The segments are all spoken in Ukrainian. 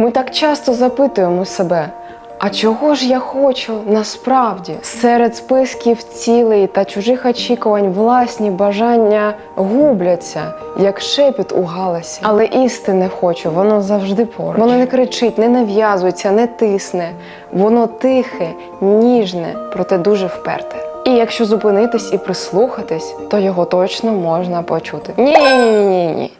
Ми так часто запитуємо себе, а чого ж я хочу насправді? Серед списків цілей та чужих очікувань власні бажання губляться, як шепіт у галасі. Але істинне хочу, воно завжди поруч. Воно не кричить, не нав'язується, не тисне. Воно тихе, ніжне, проте дуже вперте. І якщо зупинитись і прислухатись, то його точно можна почути. Ні, ні, ні, ні, ні.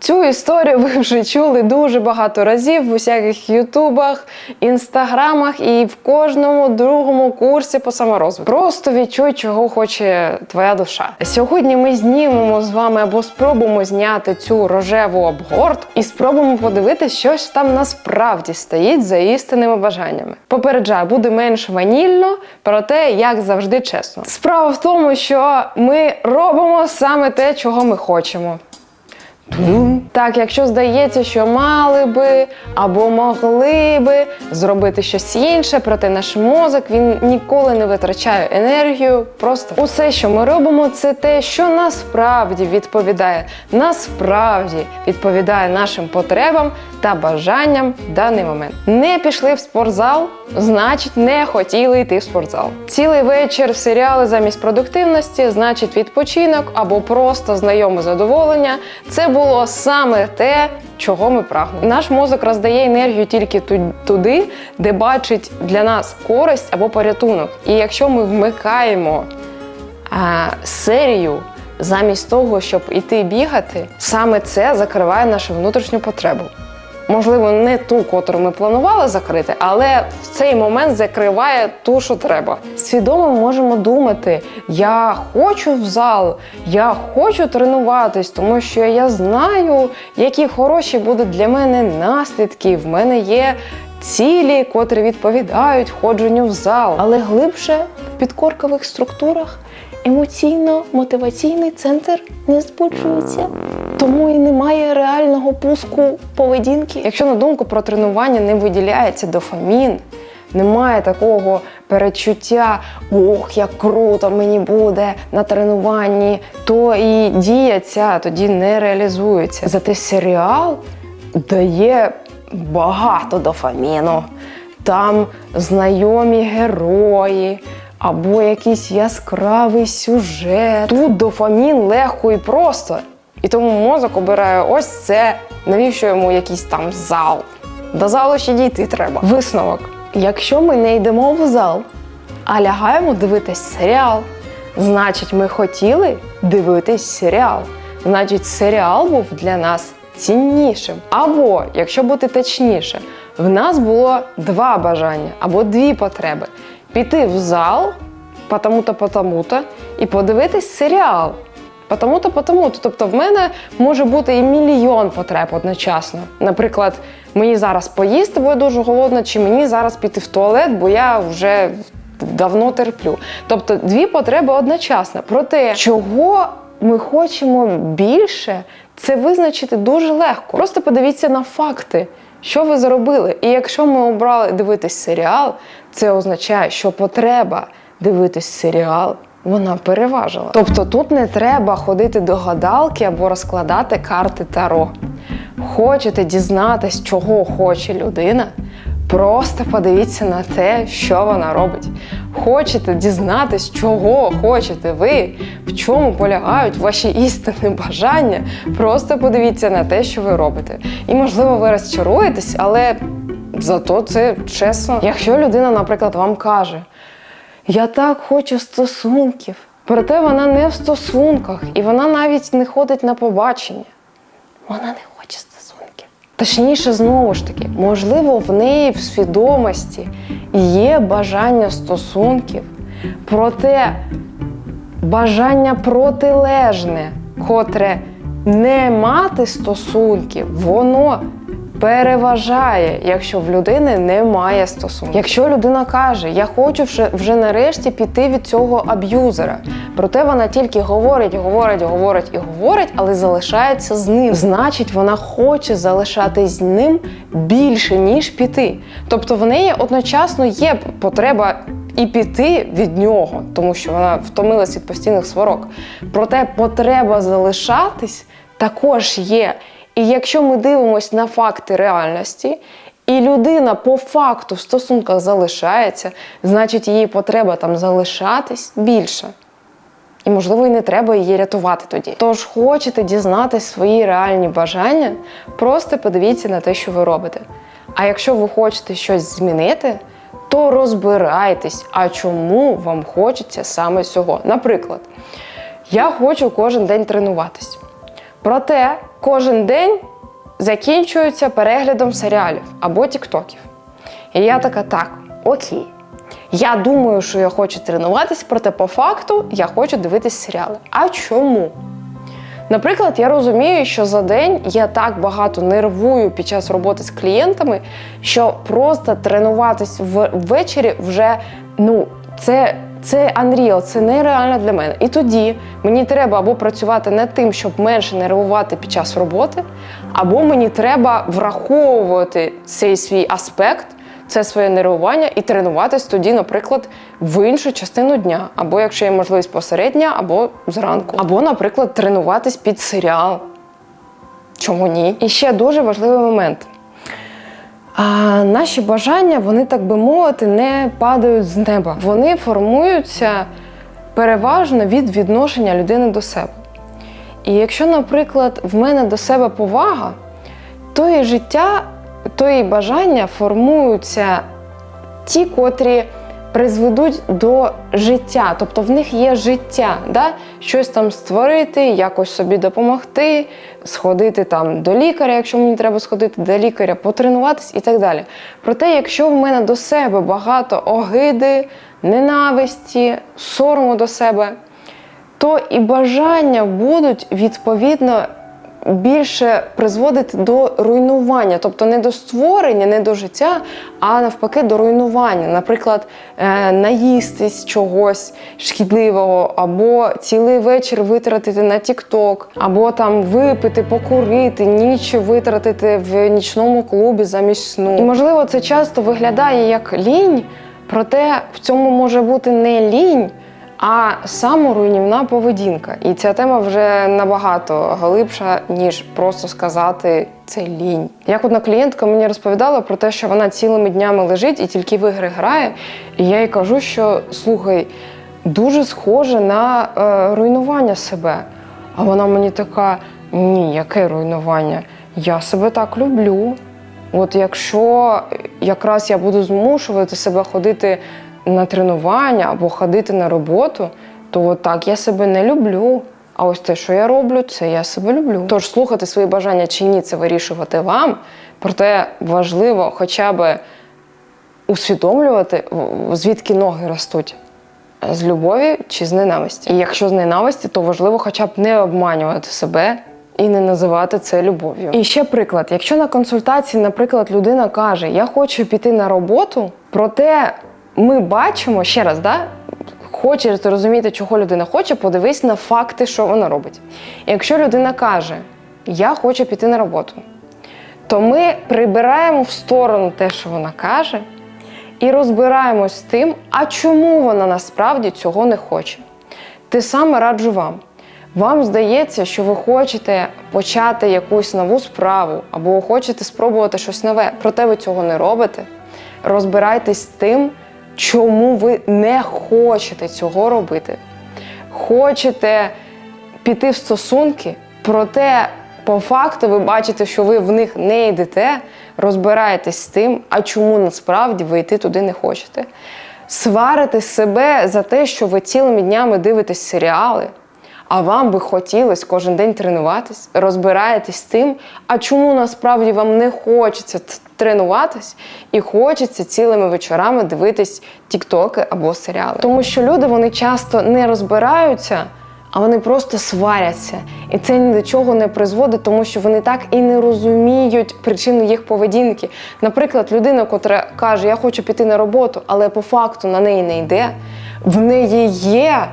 Цю історію ви вже чули дуже багато разів в усяких ютубах, інстаграмах і в кожному другому курсі по саморозвитку. Просто відчуй, чого хоче твоя душа. Сьогодні ми знімемо з вами або спробуємо зняти цю рожеву обгортку і спробуємо подивитися, що ж там насправді стоїть за істинними бажаннями. Попереджаю, буде менш ванільно, проте як завжди чесно. Справа в тому, що ми робимо саме те, чого ми хочемо. Так, якщо здається, що мали би або могли би зробити щось інше, проте наш мозок він ніколи не витрачає енергію. Просто усе, що ми робимо, це те, що насправді відповідає, насправді відповідає нашим потребам та бажанням в даний момент. Не пішли в спортзал, значить, не хотіли йти в спортзал. Цілий вечір серіали замість продуктивності, значить, відпочинок або просто знайоме задоволення. Це було саме те, чого ми прагнемо. Наш мозок роздає енергію тільки ту- туди, де бачить для нас користь або порятунок. І якщо ми вмикаємо а, серію замість того, щоб іти бігати, саме це закриває нашу внутрішню потребу. Можливо, не ту, котру ми планували закрити, але в цей момент закриває ту, що треба. Свідомо можемо думати: я хочу в зал, я хочу тренуватись, тому що я знаю, які хороші будуть для мене наслідки. В мене є цілі, котрі відповідають ходженню в зал, але глибше в підкоркових структурах емоційно-мотиваційний центр не збуджується. Тому і немає реального пуску поведінки. Якщо на думку про тренування не виділяється дофамін, немає такого перечуття, ох, як круто мені буде на тренуванні, то і дія ця тоді не реалізується. Зате серіал дає багато дофаміну. Там знайомі герої. Або якийсь яскравий сюжет. Тут дофамін легко і просто. І тому мозок обирає ось це, навіщо йому якийсь там зал. До залу ще дійти треба. Висновок. Якщо ми не йдемо в зал, а лягаємо дивитись серіал, значить, ми хотіли дивитись серіал. Значить, серіал був для нас ціннішим. Або, якщо бути точніше, в нас було два бажання або дві потреби: піти в зал, потому-то, потому-то, і подивитись серіал. Потому-то, потому-то. Тобто в мене може бути і мільйон потреб одночасно. Наприклад, мені зараз поїсти, бо я дуже голодна, чи мені зараз піти в туалет, бо я вже давно терплю. Тобто дві потреби одночасно. Проте, чого ми хочемо більше, це визначити дуже легко. Просто подивіться на факти. Що ви зробили? І якщо ми обрали дивитись серіал, це означає, що потреба дивитись серіал вона переважила. Тобто тут не треба ходити до гадалки або розкладати карти Таро. Хочете дізнатись, чого хоче людина? Просто подивіться на те, що вона робить. Хочете дізнатись, чого хочете ви, в чому полягають ваші істинні бажання. Просто подивіться на те, що ви робите. І можливо, ви розчаруєтесь, але зато це чесно. Якщо людина, наприклад, вам каже, я так хочу стосунків. Проте вона не в стосунках, і вона навіть не ходить на побачення. Вона не хоче стосунків. Точніше, знову ж таки, можливо, в неї в свідомості є бажання стосунків, проте бажання протилежне, котре не мати стосунків, воно переважає, якщо в людини немає стосунків. Якщо людина каже, я хочу вже, вже нарешті піти від цього аб'юзера, проте вона тільки говорить, говорить, говорить і говорить, але залишається з ним. Значить, вона хоче залишатись з ним більше, ніж піти. Тобто в неї одночасно є потреба і піти від нього, тому що вона втомилась від постійних сварок. Проте потреба залишатись також є. І якщо ми дивимося на факти реальності і людина по факту в стосунках залишається, значить її потреба там залишатись більше. І, можливо, і не треба її рятувати тоді. Тож хочете дізнатись свої реальні бажання, просто подивіться на те, що ви робите. А якщо ви хочете щось змінити, то розбирайтесь, а чому вам хочеться саме цього. Наприклад, я хочу кожен день тренуватись. Проте кожен день закінчується переглядом серіалів або тіктоків. І я така, так, окей. Я думаю, що я хочу тренуватись, проте по факту я хочу дивитись серіали. А чому? Наприклад, я розумію, що за день я так багато нервую під час роботи з клієнтами, що просто тренуватись ввечері вже ну, це, це unreal, це нереально для мене. І тоді мені треба або працювати над тим, щоб менше нервувати під час роботи, або мені треба враховувати цей свій аспект це своє нервування і тренуватись тоді, наприклад, в іншу частину дня, або якщо є можливість посеред дня, або зранку, або, наприклад, тренуватись під серіал. Чому ні? І ще дуже важливий момент. А наші бажання, вони, так би мовити, не падають з неба. Вони формуються переважно від відношення людини до себе. І якщо, наприклад, в мене до себе повага, то і життя, то і бажання формуються ті, котрі призведуть до життя, тобто в них є життя, да? щось там створити, якось собі допомогти, сходити там до лікаря, якщо мені треба сходити до лікаря, потренуватись і так далі. Проте, якщо в мене до себе багато огиди, ненависті, сорому до себе, то і бажання будуть відповідно більше призводити до руйнування, тобто не до створення, не до життя, а навпаки до руйнування. Наприклад, е, наїстись чогось шкідливого, або цілий вечір витратити на TikTok, або там випити, покурити, ніч витратити в нічному клубі замість сну. І можливо, це часто виглядає як лінь, проте в цьому може бути не лінь а саморуйнівна поведінка. І ця тема вже набагато глибша, ніж просто сказати це лінь. Як одна клієнтка мені розповідала про те, що вона цілими днями лежить і тільки в ігри грає. І я їй кажу, що слухай, дуже схоже на е, руйнування себе. А вона мені така: ні, яке руйнування? Я себе так люблю. От якщо якраз я буду змушувати себе ходити на тренування або ходити на роботу, то так я себе не люблю. А ось те, що я роблю, це я себе люблю. Тож слухати свої бажання чи ні, це вирішувати вам. Проте важливо хоча б усвідомлювати, звідки ноги ростуть. З любові чи з ненависті. І якщо з ненависті, то важливо хоча б не обманювати себе і не називати це любов'ю. І ще приклад: якщо на консультації, наприклад, людина каже, я хочу піти на роботу, проте ми бачимо ще раз, да? Хочеш зрозуміти, чого людина хоче, подивись на факти, що вона робить. І якщо людина каже, я хочу піти на роботу, то ми прибираємо в сторону те, що вона каже, і розбираємось з тим, а чому вона насправді цього не хоче. Те саме раджу вам. Вам здається, що ви хочете почати якусь нову справу або хочете спробувати щось нове, проте ви цього не робите. Розбирайтесь з тим, чому ви не хочете цього робити. Хочете піти в стосунки, проте по факту ви бачите, що ви в них не йдете, розбираєтесь з тим, а чому насправді ви йти туди не хочете. Сварите себе за те, що ви цілими днями дивитесь серіали, а вам би хотілося кожен день тренуватись, розбираєтесь з тим, а чому насправді вам не хочеться тренуватись і хочеться цілими вечорами дивитись тіктоки або серіали. Тому що люди вони часто не розбираються, а вони просто сваряться. І це ні до чого не призводить, тому що вони так і не розуміють причину їх поведінки. Наприклад, людина, котра каже, я хочу піти на роботу, але по факту на неї не йде, в неї є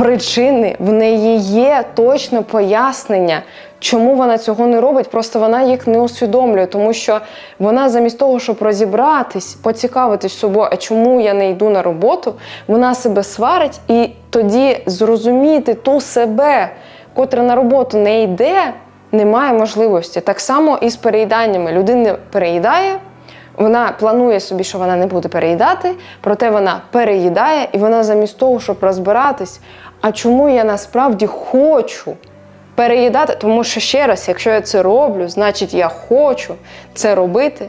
причини, в неї є точне пояснення, чому вона цього не робить. Просто вона їх не усвідомлює, тому що вона замість того, щоб розібратись, поцікавитись собою, а чому я не йду на роботу, вона себе сварить і тоді зрозуміти ту себе, котра на роботу не йде, немає можливості. Так само і з переїданнями. Людина переїдає. Вона планує собі, що вона не буде переїдати, проте вона переїдає, і вона замість того, щоб розбиратись, а чому я насправді хочу переїдати, тому що ще раз, якщо я це роблю, значить я хочу це робити.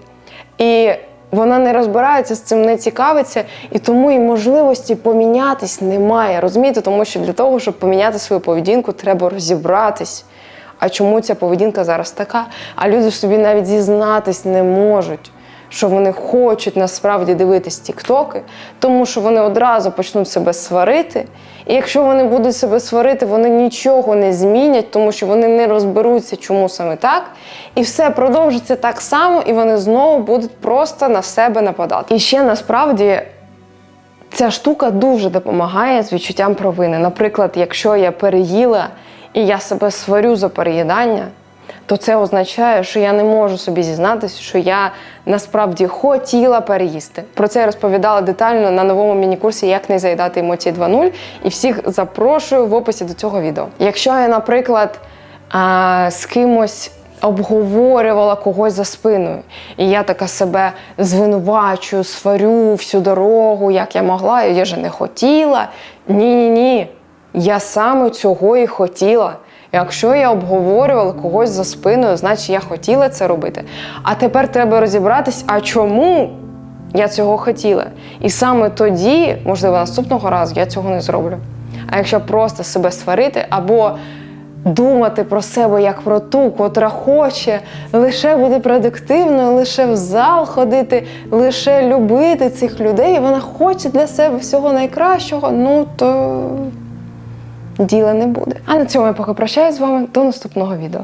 І вона не розбирається з цим, не цікавиться, і тому і можливості помінятись немає. Розумієте, тому що для того, щоб поміняти свою поведінку, треба розібратись. А чому ця поведінка зараз така? А люди собі навіть зізнатись не можуть, що вони хочуть насправді дивитись тіктоки, тому що вони одразу почнуть себе сварити. І якщо вони будуть себе сварити, вони нічого не змінять, тому що вони не розберуться, чому саме так. І все продовжиться так само, і вони знову будуть просто на себе нападати. І ще насправді Ця штука дуже допомагає з відчуттям провини. Наприклад, якщо я переїла і я себе сварю за переїдання, то це означає, що я не можу собі зізнатися, що я насправді хотіла переїсти. Про це я розповідала детально на новому міні-курсі Як не заїдати емоції 2.0. І всіх запрошую в описі до цього відео. Якщо я, наприклад, з кимось обговорювала когось за спиною. І я така себе звинувачую, сварю всю дорогу, як я могла, я же не хотіла. Ні-ні ні. Я саме цього і хотіла. Якщо я обговорювала когось за спиною, значить я хотіла це робити. А тепер треба розібратись, а чому я цього хотіла. І саме тоді, можливо, наступного разу я цього не зроблю. А якщо просто себе сварити або думати про себе як про ту, котра хоче лише бути продуктивною, лише в зал ходити, лише любити цих людей, вона хоче для себе всього найкращого, ну то діла не буде. А на цьому я поки прощаюсь з вами до наступного відео.